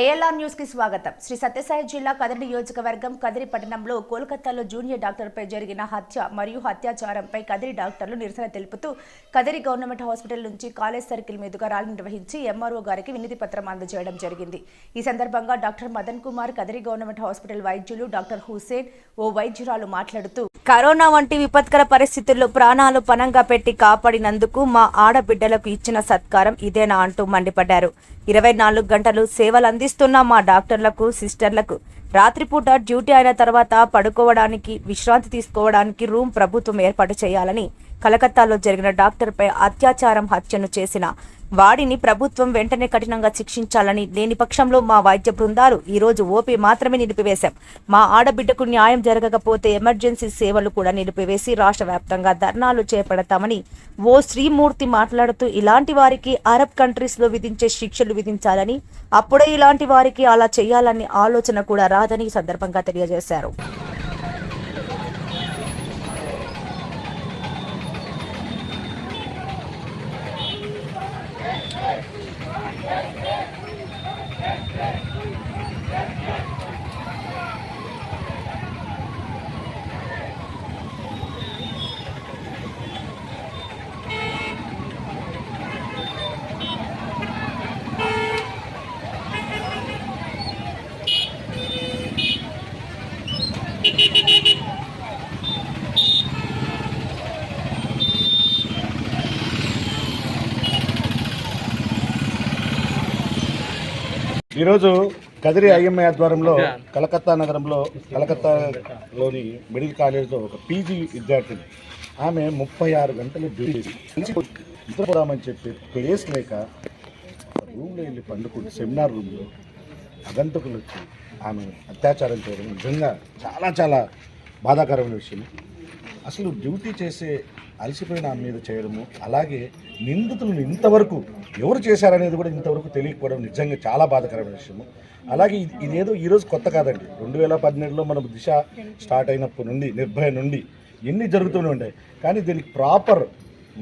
ALR న్యూస్కి స్వాగతం. శ్రీ సత్యసాయి జిల్లా కదిరి నియోజకవర్గం కదిరి పట్టణంలో కోల్కతాలో జూనియర్ డాక్టర్పై జరిగిన హత్య మరియు హత్యాచారంపై కదిరి డాక్టర్లు నిరసన తెలుపుతూ కదిరి గవర్నమెంట్ హాస్పిటల్ నుంచి కాలేజ్ సర్కిల్ మీదుగా ర్యాలీ నిర్వహించి ఎంఆర్ఓ గారికి వినతి పత్రం అందజేయడం జరిగింది. ఈ సందర్భంగా doctor Madan Kumar Kadiri government hospital వైద్యులు డాక్టర్ హుసేన్ ఓ వైద్యురాలు మాట్లాడుతూ కరోనా వంటి విపత్కర పరిస్థితుల్లో ప్రాణాలు పనంగా పెట్టి కాపాడినందుకు మా ఆడబిడ్డలకు ఇచ్చిన సత్కారం ఇదేనా అంటూ మండిపడ్డారు. ఇరవై నాలుగు గంటలు సేవలు అందిస్తున్న మా డాక్టర్లకు సిస్టర్లకు రాత్రిపూట డ్యూటీ అయిన తర్వాత పడుకోవడానికి విశ్రాంతి తీసుకోవడానికి రూమ్ ప్రభుత్వం ఏర్పాటు చేయాలని కలకత్తాలో జరిగిన డాక్టర్పై అత్యాచారం హత్యను చేసిన వాడిని ప్రభుత్వం వెంటనే కఠినంగా శిక్షించాలని లేని పక్షంలో మా వైద్య బృందాలు ఈరోజు ఓపీ మాత్రమే నిలిపివేశాం. మా ఆడబిడ్డకు న్యాయం జరగకపోతే ఎమర్జెన్సీ సేవలు కూడా నిలిపివేసి రాష్ట్ర వ్యాప్తంగా ధర్నాలు చేపడతామని ఓ శ్రీమూర్తి మాట్లాడుతూ ఇలాంటి వారికి అరబ్ కంట్రీస్లో విధించే శిక్షలు విధించాలని అప్పుడే ఇలాంటి వారికి అలా చేయాలని ఆలోచన కూడా రాదని సందర్భంగా తెలియజేశారు. ఈరోజు కదిరి ఐఎంఐ ఆధ్వర్యంలో కలకత్తా నగరంలో కలకత్తాలోని మెడికల్ కాలేజ్లో ఒక పీజీ విద్యార్థిని. ఆమె ముప్పై ఆరు గంటలు డ్యూటీ నిద్రపోదామని చెప్పి ప్లేస్ లేక రూమ్లో వెళ్ళి పండుకుంటే సెమినార్ రూమ్లో అగంతకులు వచ్చి ఆమె అత్యాచారం చేయడం నిజంగా చాలా చాలా బాధాకరమైన విషయం. అసలు డ్యూటీ చేసే అలసిపోయిన ఆమె మీద చేయడము అలాగే నిందితులను ఇంతవరకు ఎవరు చేశారనేది కూడా ఇంతవరకు తెలియకపోవడం నిజంగా చాలా బాధాకరమైన విషయము. అలాగే ఇదేదో ఈరోజు కొత్త కాదండి. రెండు వేల పదిహేడులో మనం దిశ స్టార్ట్ అయినప్పటి నుండి నిర్భయ నుండి ఎన్ని జరుగుతూనే ఉంటాయి కానీ దీనికి ప్రాపర్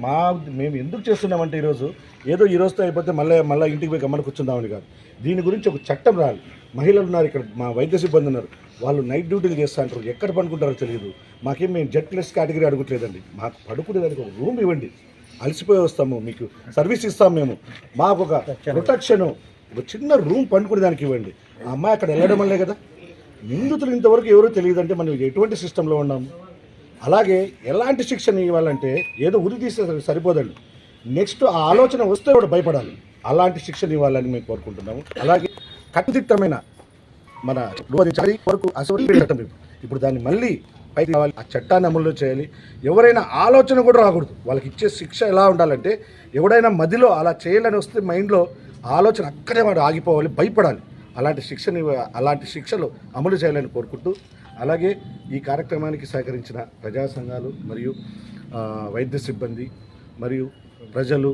మా మేము ఎందుకు చేస్తున్నామంటే ఈరోజు ఏదో ఈ రోజుతో అయిపోతే మళ్ళీ మళ్ళీ ఇంటికి పోయి గమ్మని కూర్చుందామని కాదు. దీని గురించి ఒక చట్టం రాలి మహిళలు ఉన్నారు ఇక్కడ మా వైద్య సిబ్బంది ఉన్నారు. వాళ్ళు నైట్ డ్యూటీలు చేస్తా అంటారు ఎక్కడ పడుకుంటారో తెలియదు. మాకేం మేము జెడ్ ప్లస్ కేటగిరీ అడగట్లేదండి మాకు పడుకునేదానికి ఒక రూమ్ ఇవ్వండి. అలసిపోయి వస్తాము. మీకు సర్వీస్ ఇస్తాం మేము. మాకు ఒక ప్రొటెక్షన్ ఒక చిన్న రూమ్ పండుకునేదానికి ఇవ్వండి. ఆ అమ్మాయి అక్కడ వెళ్ళడం వల్లే కదా. నిందితులు ఇంతవరకు ఎవరో తెలియదంటే మనం ఎటువంటి సిస్టంలో ఉన్నాము? అలాగే ఎలాంటి శిక్షణ ఇవ్వాలంటే ఏదో ఉరి సరి- సరిపోదండి. నెక్స్ట్ ఆ ఆలోచన వస్తే కూడా భయపడాలి. అలాంటి శిక్షణ ఇవ్వాలని మేము కోరుకుంటున్నాము. అలాగే కట్టుదిట్టమైన మన రూపొందించాలి వరకు అసలు చట్టం ఇప్పుడు. దాన్ని మళ్ళీ పైకి రావాలి ఆ చట్టాన్ని అమలు చేయాలి. ఎవరైనా ఆలోచన కూడా రాకూడదు. వాళ్ళకి ఇచ్చే శిక్ష ఎలా ఉండాలంటే ఎవడైనా మదిలో అలా చేయాలని వస్తే మైండ్లో ఆలోచన అక్కడే వాడు ఆగిపోవాలి భయపడాలి. అలాంటి శిక్షని అలాంటి శిక్షలు అమలు చేయాలని కోరుకుంటూ అలాగే ఈ కార్యక్రమానికి సహకరించిన ప్రజా సంఘాలు మరియు వైద్య సిబ్బంది మరియు ప్రజలు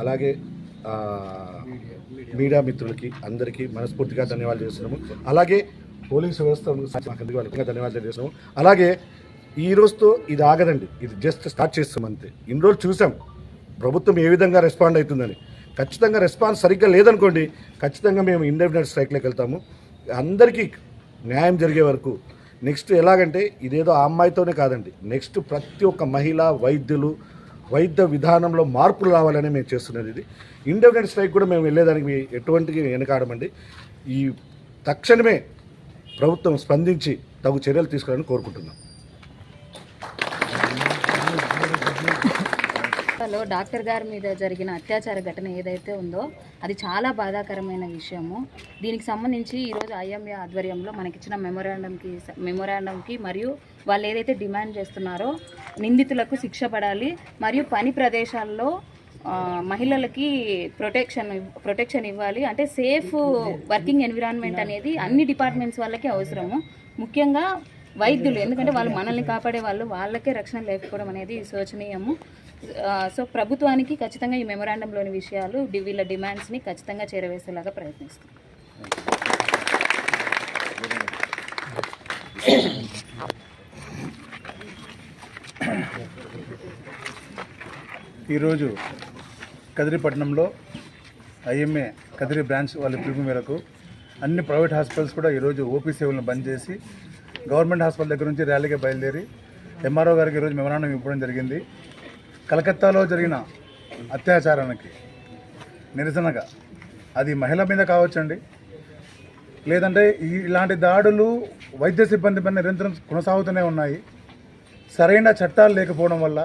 అలాగే మీడియా మిత్రులకి అందరికీ మనస్ఫూర్తిగా ధన్యవాదాలు చేస్తున్నాము. అలాగే పోలీసు వ్యవస్థ ధన్యవాదాలు చేస్తున్నాము. అలాగే ఈ రోజుతో ఇది ఆగదండి. ఇది జస్ట్ స్టార్ట్ చేస్తాం అంతే. ఇన్ని రోజులు చూసాం. ప్రభుత్వం ఏ విధంగా రెస్పాండ్ అవుతుందని. ఖచ్చితంగా రెస్పాన్స్ సరిగ్గా లేదనుకోండి ఖచ్చితంగా మేము ఇండెఫినెట్ స్ట్రైక్లోకి వెళ్తాము. అందరికీ న్యాయం జరిగే వరకు. నెక్స్ట్ ఎలాగంటే ఇదేదో ఆ అమ్మాయితోనే కాదండి. నెక్స్ట్ ప్రతి ఒక్క మహిళ వైద్యులు వైద్య విధానంలో మార్పులు రావాలని మేము చేస్తున్నది ఇది. ఇండెఫినెట్ స్ట్రైక్ కూడా మేము వెళ్ళేదానికి ఎటువంటి వెనకాడమండి. ఈ తక్షణమే ప్రభుత్వం స్పందించి తగు చర్యలు తీసుకోవాలని కోరుకుంటున్నాం. లో డాక్టర్ గారి మీద జరిగిన అత్యాచార ఘటన ఏదైతే ఉందో అది చాలా బాధాకరమైన విషయము. దీనికి సంబంధించి ఈరోజు ఐఎంఏ ఆధ్వర్యంలో మనకిచ్చిన మెమోరాండంకి మెమోరాండంకి మరియు వాళ్ళు ఏదైతే డిమాండ్ చేస్తున్నారో నిందితులకు శిక్ష పడాలి మరియు పని ప్రదేశాల్లో మహిళలకి ప్రొటెక్షన్ ప్రొటెక్షన్ ఇవ్వాలి. అంటే సేఫ్ వర్కింగ్ ఎన్విరాన్మెంట్ అనేది అన్ని డిపార్ట్మెంట్స్ వాళ్ళకి అవసరము. ముఖ్యంగా వైద్యులు ఎందుకంటే వాళ్ళు మనల్ని కాపాడే వాళ్ళు వాళ్ళకే రక్షణ లేకపోవడం అనేది శోచనీయము. సో ప్రభుత్వానికి ఖచ్చితంగా ఈ మెమొరాండంలోని విషయాలు వీళ్ళ డిమాండ్స్ని ఖచ్చితంగా చేరవేసేలాగా ప్రయత్నిస్తాం. ఈరోజు కదిరిపట్నంలో ఐఎంఏ కదిరి బ్రాంచ్ వాళ్ళ పిలుపు మేరకు అన్ని ప్రైవేట్ హాస్పిటల్స్ కూడా ఈరోజు ఓపీ సేవలను బంద్ చేసి గవర్నమెంట్ హాస్పిటల్ దగ్గర నుంచి ర్యాలీగా బయలుదేరి ఎంఆర్ఓ గారికి ఈరోజు మెమరాండం ఇవ్వడం జరిగింది. కలకత్తాలో జరిగిన అత్యాచారానికి నిరసనగా అది మహిళ మీద కావచ్చండి. లేదంటే ఇలాంటి దాడులు వైద్య సిబ్బంది పైన నిరంతరం కొనసాగుతూనే ఉన్నాయి. సరైన చట్టాలు లేకపోవడం వల్ల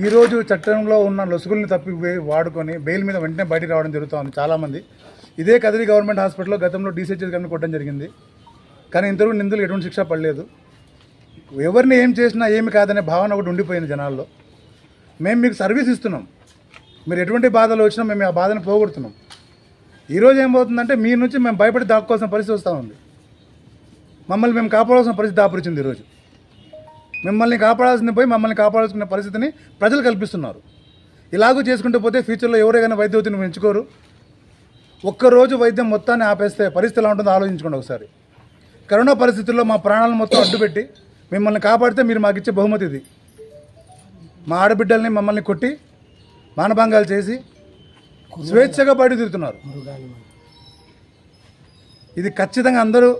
ఈరోజు చట్టంలో ఉన్న లొసుగుల్ని తప్పి వాడుకొని బెయిల్ మీద వెంటనే బయటికి రావడం జరుగుతుంది చాలామంది. ఇదే కదిరి గవర్నమెంట్ హాస్పిటల్లో గతంలో డీసీహెచ్ఎస్ గారిని కొట్టడం జరిగింది. కానీ ఇంతవరకు నిందులు ఎటువంటి శిక్ష పడలేదు. ఎవరిని ఏం చేసినా ఏమి కాదనే భావన ఒకటి ఉండిపోయింది జనాల్లో. మేము మీకు సర్వీస్ ఇస్తున్నాం. మీరు ఎటువంటి బాధలు వచ్చినా మేము ఆ బాధను పోగొడుతున్నాం. ఈరోజు ఏమవుతుందంటే మీ నుంచి మేము భయపడి దాక్కోవాల్సిన పరిస్థితి వస్తూ ఉంది. మమ్మల్ని మేము కాపాడాల్సిన పరిస్థితి దాపురించింది ఈరోజు మిమ్మల్ని కాపాడాల్సింది పోయి మమ్మల్ని కాపాడాల్సిన పరిస్థితిని ప్రజలు కల్పిస్తున్నారు. ఇలాగూ చేసుకుంటూ పోతే ఫ్యూచర్లో ఎవరైనా వైద్యవతిని ఎంచుకోరు. ఒక్కరోజు వైద్యం మొత్తాన్ని ఆపేస్తే పరిస్థితి ఎలా ఉంటుందో ఆలోచించుకోండి ఒకసారి. కరోనా పరిస్థితుల్లో మా ప్రాణాలను మొత్తం అడ్డుపెట్టి మిమ్మల్ని కాపాడితే మీరు మాకు ఇచ్చే బహుమతి ఇది. మా ఆడబిడ్డల్ని మమ్మల్ని కొట్టి మానభంగాలు చేసి స్వేచ్ఛగా బయట తిరుగుతున్నారు. ఇది ఖచ్చితంగా అందరూ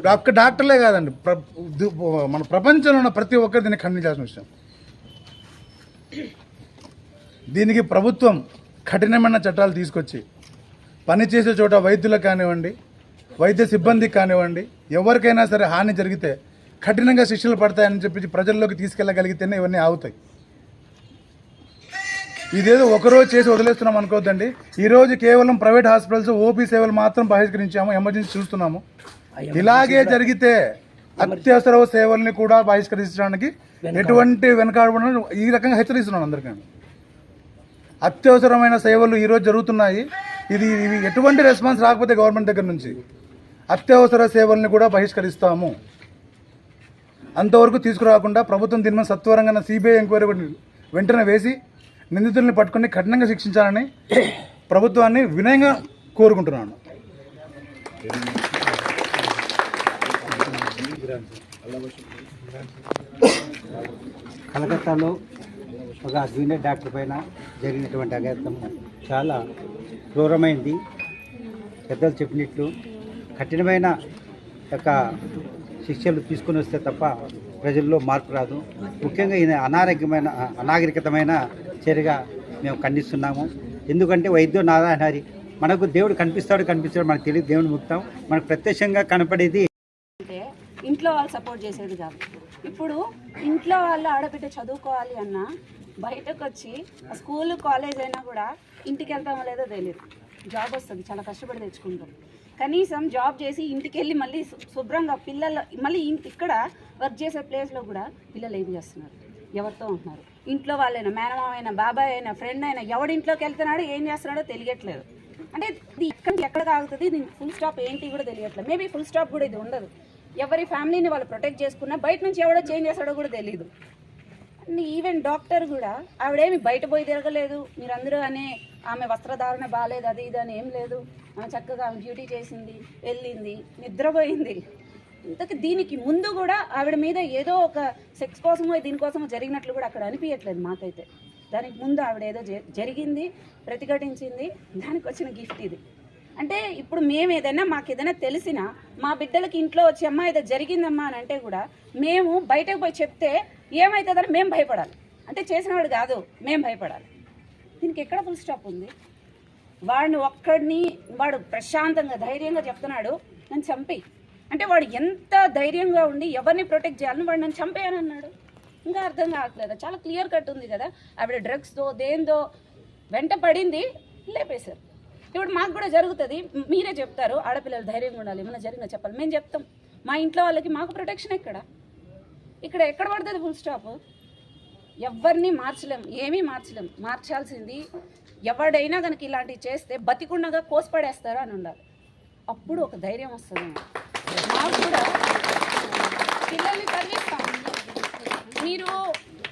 ఒక్క డాక్టర్లే కాదండి. ప్ర దు- మన ప్రపంచంలో ఉన్న ప్రతి ఒక్కరు దీన్ని ఖండించాల్సిన విషయం. దీనికి ప్రభుత్వం కఠినమైన చట్టాలు తీసుకొచ్చి పనిచేసే చోట వైద్యులకు కానివ్వండి వైద్య సిబ్బందికి కానివ్వండి ఎవరికైనా సరే హాని జరిగితే కఠినంగా శిక్షలు పడతాయని చెప్పి ప్రజల్లోకి తీసుకెళ్ళగలిగితేనే ఇవన్నీ ఆగుతాయి. ఇదేదో ఒకరోజు చేసి వదిలేస్తున్నాం అనుకోవద్దండి. ఈరోజు కేవలం ప్రైవేట్ హాస్పిటల్స్ ఓపీ సేవలు మాత్రం బహిష్కరించాము ఎమర్జెన్సీ చూస్తున్నాము. ఇలాగే జరిగితే అత్యవసర సేవల్ని కూడా బహిష్కరించడానికి ఎటువంటి వెనకాడకుండా ఈ రకంగా హెచ్చరిస్తున్నాను అందరికీ. అత్యవసరమైన సేవలు ఈరోజు జరుగుతున్నాయి. ఇది ఇవి ఎటువంటి రెస్పాన్స్ రాకపోతే గవర్నమెంట్ దగ్గర నుంచి. అత్యవసర సేవల్ని కూడా బహిష్కరిస్తాము. అంతవరకు తీసుకురాకుండా ప్రభుత్వం దీని మీద సత్వరంగా సిబిఐ ఎంక్వైరీ వెంటనే వేసి నిందితుల్ని పట్టుకొని కఠినంగా శిక్షించాలని ప్రభుత్వాన్ని వినయంగా కోరుకుంటున్నాను. కలకత్తాలో ఒక జూనియర్ డాక్టర్ పైన జరిగినటువంటి అఘాతం చాలా క్రూరమైంది. పెద్దలు చెప్పినట్లు కఠినమైన యొక్క శిక్షలు తీసుకొని వస్తే తప్ప ప్రజల్లో మార్పు రాదు. ముఖ్యంగా ఈయన అనారోగ్యమైన అనాగరికతమైన చర్యగా మేము ఖండిస్తున్నాము. ఎందుకంటే వైద్యం నారాయణహరి మనకు దేవుడు కనిపిస్తాడు కనిపిస్తాడు మనకు తెలియదు దేవుని ముక్తాం. మనకు ప్రత్యక్షంగా కనపడేది ఇంట్లో వాళ్ళు సపోర్ట్ చేసేది కాదు. ఇప్పుడు ఇంట్లో వాళ్ళు ఆడబిడ్డ చదువుకోవాలి అన్నా బయటకు వచ్చి స్కూల్ కాలేజ్ అయినా కూడా ఇంటికి వెళ్తామో లేదో తెలియదు జాబ్ వస్తుంది చాలా కష్టపడి తెచ్చుకుంటాం. కనీసం జాబ్ చేసి ఇంటికి వెళ్ళి మళ్ళీ శుభ్రంగా పిల్లలు మళ్ళీ ఇంటి ఇక్కడ వర్క్ చేసే ప్లేస్లో కూడా పిల్లలు ఏం చేస్తున్నారు? ఎవరితో ఉంటున్నారు? ఇంట్లో వాళ్ళైనా మేనమామ అయినా బాబాయ్ అయినా ఫ్రెండ్ అయినా ఎవడింట్లోకి వెళ్తున్నాడో ఏం చేస్తున్నాడో తెలియట్లేదు. అంటే ఇది ఇక్కడికి ఎక్కడ ఆగుతుంది దీనికి ఫుల్ స్టాప్ ఏంటి కూడా తెలియట్లేదు. మేబీ ఫుల్ స్టాప్ కూడా ఇది ఉండదు. ఎవరి ఫ్యామిలీని వాళ్ళు ప్రొటెక్ట్ చేసుకున్నా బయట నుంచి ఎవడో చేంజ్ చేస్తాడో కూడా తెలియదు అండ్ ఈవెన్ డాక్టర్ కూడా ఆవిడేమి బయట పోయి తిరగలేదు. మీరందరూ అనే ఆమె వస్త్రధారణ బాగాలేదు అది ఇది అని ఏం లేదు. ఆమె చక్కగా ఆమె డ్యూటీ చేసింది వెళ్ళింది నిద్రపోయింది. ఇంతకు దీనికి ముందు కూడా ఆవిడ మీద ఏదో ఒక సెక్స్ కోసమో దీనికోసమో జరిగినట్లు కూడా అక్కడ అనిపించట్లేదు మాకైతే. దానికి ముందు ఆవిడ ఏదో జ- జరిగింది ప్రతిఘటించింది దానికి వచ్చిన గిఫ్ట్ ఇది. అంటే ఇప్పుడు మేము ఏదైనా మాకు ఏదైనా తెలిసినా మా బిడ్డలకి ఇంట్లో వచ్చి అమ్మ ఏదో జరిగిందమ్మా అని అంటే కూడా మేము బయటకు పోయి చెప్తే ఏమవుతుందని మేము భయపడాలి. అంటే చేసినవాడు కాదు మేము భయపడాలి. దీనికి ఎక్కడ ఫుల్ స్టాప్ ఉంది? వాడిని ఒక్కడిని వాడు ప్రశాంతంగా ధైర్యంగా చెప్తున్నాడు నన్ను చంపి అంటే వాడు ఎంత ధైర్యంగా ఉండి ఎవరిని ప్రొటెక్ట్ చేయాలని వాడు నన్ను చంపేయనన్నాడు ఇంకా అర్థం కావట్లేదు? చాలా క్లియర్ కట్ ఉంది కదా. ఆవిడ డ్రగ్స్తో దేందో వెంట పడింది లేపేశారు. ఇప్పుడు మాకు కూడా జరుగుతుంది. మీరే చెప్తారు ఆడపిల్లలు ధైర్యంగా ఉండాలి ఏమైనా జరిగినా చెప్పాలి. మేము చెప్తాం. మా ఇంట్లో వాళ్ళకి మాకు ప్రొటెక్షన్ ఎక్కడ? ఇక్కడ ఎక్కడ పడుతుంది ఫుల్ స్టాప్ ఎవరిని మార్చలేం ఏమీ మార్చలేం. మార్చాల్సింది ఎవడైనా కనుక ఇలాంటివి చేస్తే బతికుండగా కోసిపడేస్తారు అని ఉండాలి. అప్పుడు ఒక ధైర్యం వస్తుంది మాకు. కూడా పిల్లల్ని చదివిస్తాం మీరు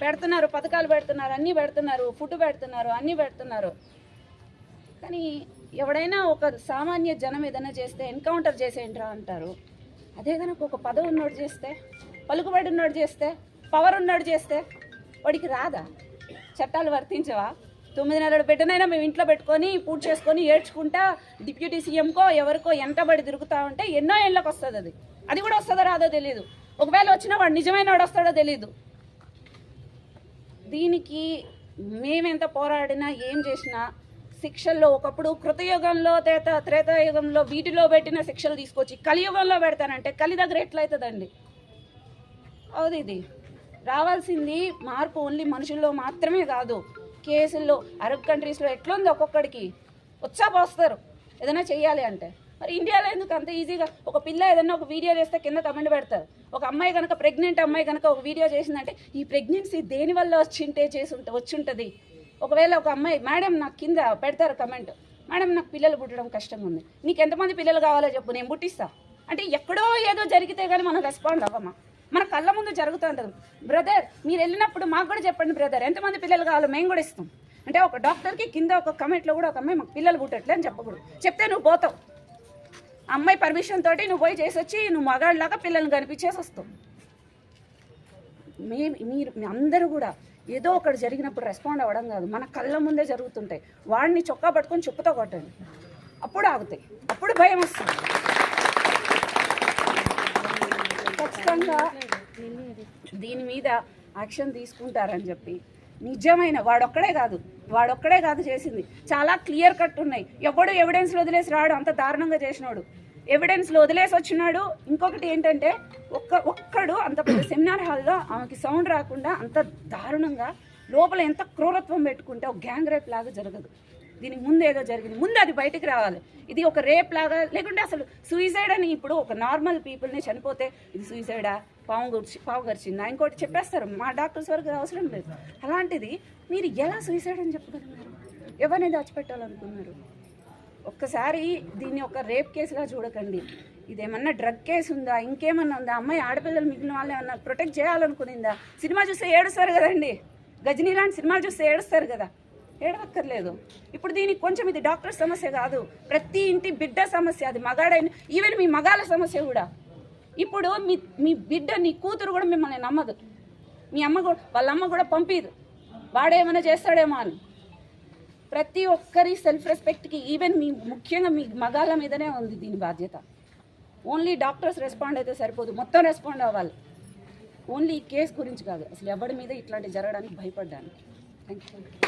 పెడుతున్నారు పథకాలు పెడుతున్నారు అన్నీ పెడుతున్నారు ఫుడ్ పెడుతున్నారు అన్నీ పెడుతున్నారు. కానీ ఎవడైనా ఒక సామాన్య జనం ఏదైనా చేస్తే ఎన్కౌంటర్ చేసేయంట్రా అంటారు. అదే కనుక ఒక పదవి ఉన్నోడు చేస్తే పలుకుబడి ఉన్నోడు చేస్తే పవర్ ఉన్నోడు చేస్తే వాడికి రాదా? చట్టాలు వర్తించవా? తొమ్మిది నెలల బిడ్డనైనా మేము ఇంట్లో పెట్టుకొని పూజ చేసుకొని ఏడ్చుకుంటా డిప్యూటీ సీఎంకో ఎవరికో ఎంటబడి తిరుగుతా ఉంటే ఎన్నో ఏళ్ళకి వస్తుంది అది. అది కూడా వస్తుందో రాదో తెలియదు ఒకవేళ వచ్చినా వాడు నిజమైన వాడు వస్తాడో తెలియదు దీనికి మేమెంత పోరాడినా ఏం చేసినా శిక్షల్లో ఒకప్పుడు కృతయుగంలో తేత త్రేతాయుగంలో వీటిలో పెట్టిన శిక్షలు తీసుకొచ్చి కలియుగంలో పెడతానంటే కలి దగ్గర ఎట్లయితుందండి? అవుది ఇది. రావాల్సింది మార్పు ఓన్లీ మనుషుల్లో మాత్రమే కాదు. కేసుల్లో అరబ్ కంట్రీస్లో ఎట్లుంది ఒక్కొక్కడికి? ఉత్సాహపోస్తారు ఏదైనా చేయాలి అంటే. మరి ఇండియాలో ఎందుకు అంత ఈజీగా? ఒక పిల్ల ఏదైనా ఒక వీడియో చేస్తే కింద కమెంట్ పెడతారు. ఒక అమ్మాయి కనుక ప్రెగ్నెంట్ అమ్మాయి కనుక ఒక వీడియో చేసిందంటే ఈ ప్రెగ్నెన్సీ దేని వల్ల వచ్చింటే చేసి ఉంటే వచ్చుంటుంది? ఒకవేళ ఒక అమ్మాయి మేడం నాకు కింద పెడతారు కమెంట్? మేడం నాకు పిల్లలు పుట్టడం కష్టంగా ఉంది నీకు ఎంతమంది పిల్లలు కావాలో చెప్పు నేను పుట్టిస్తా. అంటే ఎక్కడో ఏదో జరిగితే కానీ మనం రెస్పాండ్ అవ్వమా? మన కళ్ళ ముందు జరుగుతుంటుంది బ్రదర్ మీరు వెళ్ళినప్పుడు మాకు కూడా చెప్పండి బ్రదర్ ఎంతమంది పిల్లలు కావాలో మేము కూడా ఇస్తాం. అంటే ఒక డాక్టర్కి కింద ఒక కమెంట్లో కూడా ఒక అమ్మాయి మాకు పిల్లలు పుట్టట్లే అని చెప్పకూడదు. చెప్తే నువ్వు పోతావు. ఆ అమ్మాయి పర్మిషన్ తోటి నువ్వు పోయి చేసి వచ్చి నువ్వు మగాళ్ళలాగా పిల్లల్ని కనిపించేసి వస్తావు. మీ మీరు మీ అందరూ కూడా ఏదో ఒకటి జరిగినప్పుడు రెస్పాండ్ అవ్వడం కాదు. మన కళ్ళ ముందే జరుగుతుంటాయి. వాడిని చొక్కా పట్టుకొని చెప్పుతో కొట్టండి. అప్పుడు ఆగుతాయి. అప్పుడు భయం వస్తుంది. ఖచ్చితంగా దీని మీద యాక్షన్ తీసుకుంటారని చెప్పి నిజమైన వాడొక్కడే కాదు. వాడొక్కడే కాదు చేసింది. చాలా క్లియర్ కట్ ఉన్నాయి. ఎవడు ఎవిడెన్స్ వదిలేసి రాడు. అంత దారుణంగా చేసినాడు. ఎవిడెన్స్లో వదిలేసి వచ్చినాడు. ఇంకొకటి ఏంటంటే ఒక్క ఒక్కడు అంత పెద్ద సెమినార్ హాల్లో ఆమెకి సౌండ్ రాకుండా అంత దారుణంగా లోపల ఎంత క్రూరత్వం పెట్టుకుంటే ఒక గ్యాంగ్ రేప్ లాగా జరగదు. దీనికి ముందు ఏదో జరిగింది. ముందు అది బయటికి రావాలి. ఇది ఒక రేప్ లాగా లేకుంటే అసలు సూయిసైడ్ అని ఇప్పుడు ఒక నార్మల్ పీపుల్ని చనిపోతే ఇది సూయిసైడా పాము గుర్చి పాము గరిచిందా? ఇంకోటి చెప్పేస్తారు. మా డాక్టర్స్ వరకు అవసరం లేదు. అలాంటిది మీరు ఎలా సూయిసైడ్ అని చెప్పగలిగారు ఎవరిని దాచిపెట్టాలనుకున్నారు? ఒక్కసారి దీన్ని ఒక రేప్ కేసులా చూడకండి. ఇదేమన్నా డ్రగ్ కేసు ఉందా? ఇంకేమన్నా ఉందా? అమ్మాయి ఆడపిల్లలు మిగిలిన వాళ్ళు ఏమన్నా ప్రొటెక్ట్ చేయాలనుకునిందా? సినిమా చూస్తే ఏడుస్తారు కదండి. గజనీ లాంటి సినిమాలు చూస్తే ఏడుస్తారు కదా. ఏడవక్కర్లేదు. ఇప్పుడు దీనికి కొంచెం ఇది డాక్టర్ సమస్య కాదు. ప్రతి ఇంటి బిడ్డ సమస్య అది. మగాడైన ఈవెన్ మీ మగాళ్ళ సమస్య కూడా. ఇప్పుడు మీ మీ బిడ్డ నీ కూతురు కూడా మిమ్మల్ని నమ్మదు. మీ అమ్మ కూడా వాళ్ళ అమ్మ కూడా పంపిదు. వాడేమైనా చేస్తాడేమో అని. ప్రతి ఒక్కరి సెల్ఫ్ రెస్పెక్ట్కి ఈవెన్ మీ ముఖ్యంగా మీ మగాళ్ళ మీదనే ఉంది దీని బాధ్యత. ఓన్లీ డాక్టర్స్ రెస్పాండ్ అయితే సరిపోదు. మొత్తం రెస్పాండ్ అవ్వాలి. ఓన్లీ ఈ కేసు గురించి కాదు. అసలు ఎవరి మీద ఇట్లాంటి జరగడానికి భయపడ్డాను. Thank you